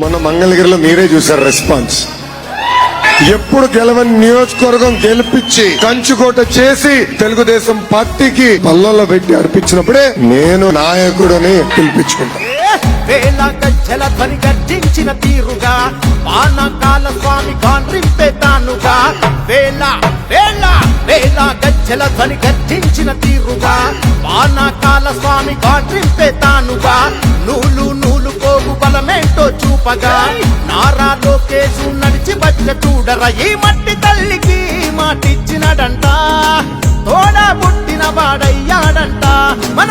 మొన్న మంగళగిరిలో మీరే చూసారు రెస్పాన్స్. ఎప్పుడు గెలవని నియోజకవర్గం గెలిపించి కంచుకోట చేసి తెలుగుదేశం పార్టీకి పల్లల్లో పెట్టి అర్పించినప్పుడే నేను నాయకుడని పిలిపించుకుంటాను వేల గజ్జల ధ్వని గర్జించిన తీరుగా పానకాల స్వామి కాండ్రింపే తానుగా. వేల వేల వేల గజ్జల ధ్వని గర్జించిన తీరుగా పానకాల స్వామి కాండ్రింపే తానుగా. బలమేంటో నారా లోకేశు నడిచి బట్ల చూడర. ఈ మట్టి తల్లికి మాటిచ్చినడంట. తోడా పుట్టిన వాడయ్యాడంట. మన